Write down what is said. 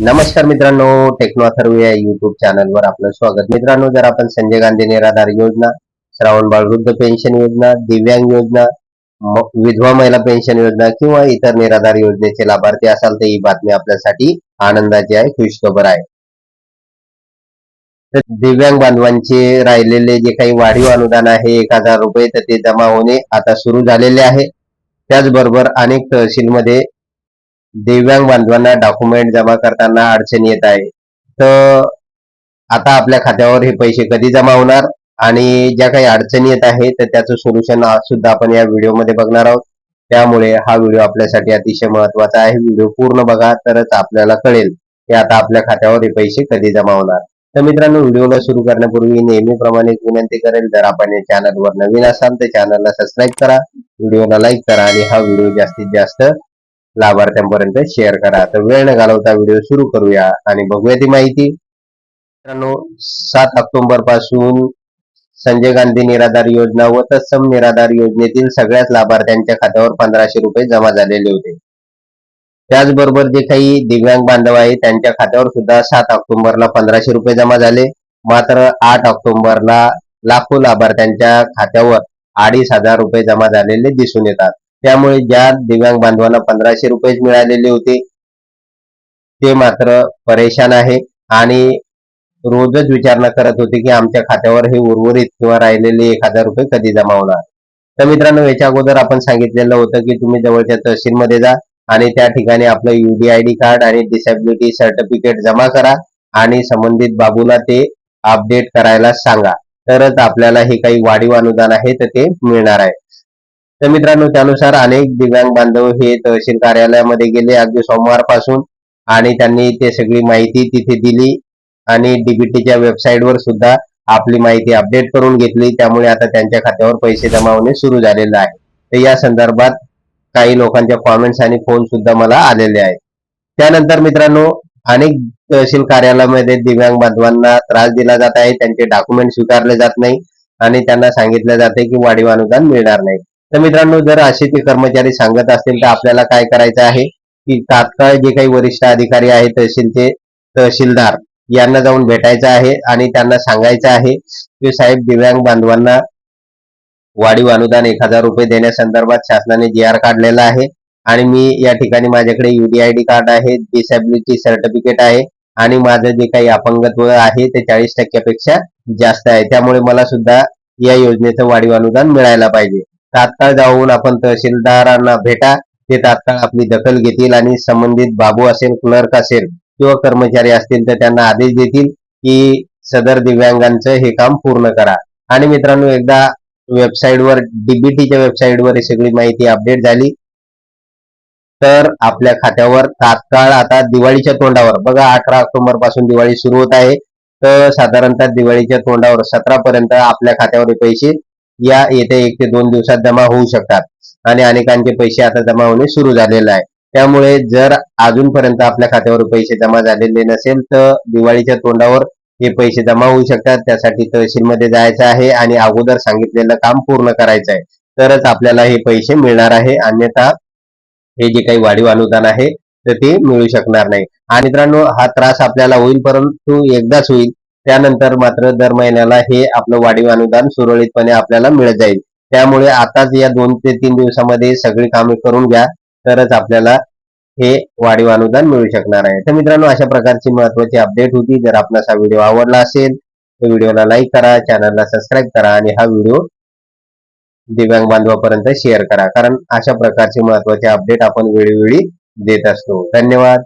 नमस्कार मित्रांनो टेक्नो थर्व या युट्यूब चॅनलवर आपलं स्वागत. मित्रांनो जर आपण संजय गांधी निराधार योजना श्रावण बाळ वृद्ध पेन्शन योजना दिव्यांग योजना विधवा महिला पेन्शन योजना किंवा इतर निराधार योजनेचे लाभार्थी असाल तर ही बातमी आपल्यासाठी आनंदाची आहे खुशखबर आहे. तर दिव्यांग बांधवांचे राहिलेले जे काही वाढीव अनुदान आहे एक हजार रुपये तर ते जमा होणे आता सुरू झालेले आहे. त्याचबरोबर अनेक तहसीलमध्ये दिव्यांग बांधवांना डॉक्युमेंट जमा करताना अडचण येत आहे. तर आता आपल्या खात्यावर हे पैसे कधी जमा होणार आणि ज्या काही अडचणी येत आहे तर त्याचं सोल्युशन सुद्धा आपण या व्हिडिओमध्ये बघणार आहोत. त्यामुळे हा व्हिडिओ आपल्यासाठी अतिशय महत्त्वाचा आहे. व्हिडिओ पूर्ण बघा तरच आपल्याला कळेल की आता आपल्या खात्यावर हे पैसे कधी जमा होणार. तर मित्रांनो व्हिडिओला सुरू करण्यापूर्वी नेहमीप्रमाणे विनंती करेल जर आपण या चॅनलवर नवीन असाल तर चॅनलला सबस्क्राईब करा. व्हिडिओला लाईक करा आणि हा व्हिडिओ जास्तीत जास्त लाभार्थ्यांपर्यंत शेअर करा. तर वेळ न घालवता व्हिडिओ सुरू करूया आणि बघूया ती माहिती. मित्रांनो सात ऑक्टोबरपासून संजय गांधी निराधार योजना व तत्सम निराधार योजनेतील सगळ्याच लाभार्थ्यांच्या खात्यावर पंधराशे रुपये जमा झालेले होते. त्याचबरोबर जे काही दिव्यांग बांधव आहे त्यांच्या खात्यावर सुद्धा सात ऑक्टोबरला पंधराशे रुपये जमा झाले. मात्र आठ ऑक्टोबरला लाखो लाभार्थ्यांच्या खात्यावर अडीच हजार रुपये जमा झालेले दिसून येतात. त्यामुळे ज्या दिव्यांग बांधवांना पंधराशे रुपयेच मिळालेले होते ते मात्र परेशान आहे. आणि रोजच विचारणा करत होते की आमच्या खात्यावर हे उर्वरित किंवा राहिलेले एक हजार रुपये कधी जमा होणार? तर मित्रांनो याच्या अगोदर आपण सांगितलेलं होतं की तुम्ही जवळच्या तहसीलमध्ये जा आणि त्या ठिकाणी आपलं युडीआयडी कार्ड आणि डिसेबिलिटी सर्टिफिकेट जमा करा आणि संबंधित बाबूला ते अपडेट करायला सांगा. तरच आपल्याला हे काही वाढीव अनुदान आहे तर ते मिळणार आहे. तर मित्रांनो त्यानुसार अनेक दिव्यांग बांधव हे तहसील कार्यालयामध्ये गेले अगदी सोमवारपासून आणि त्यांनी ते सगळी माहिती तिथे दिली आणि डीबीटीच्या वेबसाईटवर सुद्धा आपली माहिती अपडेट करून घेतली. त्यामुळे आता त्यांच्या खात्यावर पैसे जमा होणे सुरू झालेलं आहे. तर या संदर्भात काही लोकांच्या कॉमेंट्स आणि फोन सुद्धा मला आलेले आहेत. त्यानंतर मित्रांनो अनेक तहसील कार्यालयामध्ये दिव्यांग बांधवांना त्रास दिला जात आहे. त्यांचे डॉक्युमेंट स्वीकारले जात नाही आणि त्यांना सांगितलं जाते की वाढीव अनुदान मिळणार नाही. तर मित्रांनो जर असे ते कर्मचारी सांगत असतील तर आपल्याला काय करायचं आहे की तात्काळ जे काही वरिष्ठ अधिकारी आहेत तहसील ते तहसीलदार यांना जाऊन भेटायचं आहे आणि त्यांना सांगायचं आहे की साहेब दिव्यांग बांधवांना वाढीव अनुदान एक हजार रुपये देण्यासंदर्भात शासनाने जी आर काढलेला आहे आणि मी या ठिकाणी माझ्याकडे युडीआयडी कार्ड आहे डिसॅबिलिटी सर्टिफिकेट आहे आणि माझं जे काही अपंगत्व आहे ते चाळीस टक्क्यापेक्षा जास्त आहे. त्यामुळे मला सुद्धा या योजनेचं वाढीव अनुदान मिळायला पाहिजे. तात्काळ जाऊन आपण तहसीलदारांना भेटा. ते तात्काळ आपली दखल घेतील आणि संबंधित बाबू असेल क्लर्क असेल किंवा कर्मचारी असतील तर त्यांना आदेश देतील की सदर दिव्यांगांचं हे काम पूर्ण करा. आणि मित्रांनो एकदा वेबसाईटवर डीबीटीच्या वेबसाईटवर ही सगळी माहिती अपडेट झाली. तर आपल्या खात्यावर तात्काळ आता दिवाळीच्या तोंडावर बघा अठरा ऑक्टोबरपासून दिवाळी सुरू होत आहे. तर साधारणतः दिवाळीच्या तोंडावर सतरा पर्यंत आपल्या खात्यावर हे पैसे या येत्या एक ते दोन दिवसात जमा होऊ शकतात. आणि अनेकांचे पैसे आता जमा होणे सुरू झालेले आहे. त्यामुळे जर अजूनपर्यंत आपल्या खात्यावर पैसे जमा झालेले नसेल तर दिवाळीच्या तोंडावर हे पैसे जमा होऊ शकतात. त्यासाठी तहसीलमध्ये जायचं आहे आणि अगोदर सांगितलेलं काम पूर्ण करायचं आहे. तरच आपल्याला हे पैसे मिळणार आहे. अन्यथा हे जे काही वाढीव अनुदान आहे तर ते मिळू शकणार नाही. आणि मित्रांनो हा त्रास आपल्याला होईल परंतु एकदाच होईल. त्यानंतर मात्र दर महिन्याला हे आपलं वाढीव अनुदान सुरळीतपणे आपल्याला मिळत जाईल. त्यामुळे आताच या दोन ते तीन दिवसामध्ये सगळी कामे करून घ्या तरच आपल्याला हे वाढीव अनुदान मिळू शकणार आहे. तर मित्रांनो अशा प्रकारची महत्वाची अपडेट होती. जर आपणास हा व्हिडिओ आवडला असेल तर व्हिडिओला लाईक करा चॅनलला सबस्क्राईब करा आणि हा व्हिडिओ दिव्यांग बांधवापर्यंत शेअर करा. कारण अशा प्रकारचे महत्त्वाचे अपडेट आपण वेळोवेळी देत असतो. धन्यवाद.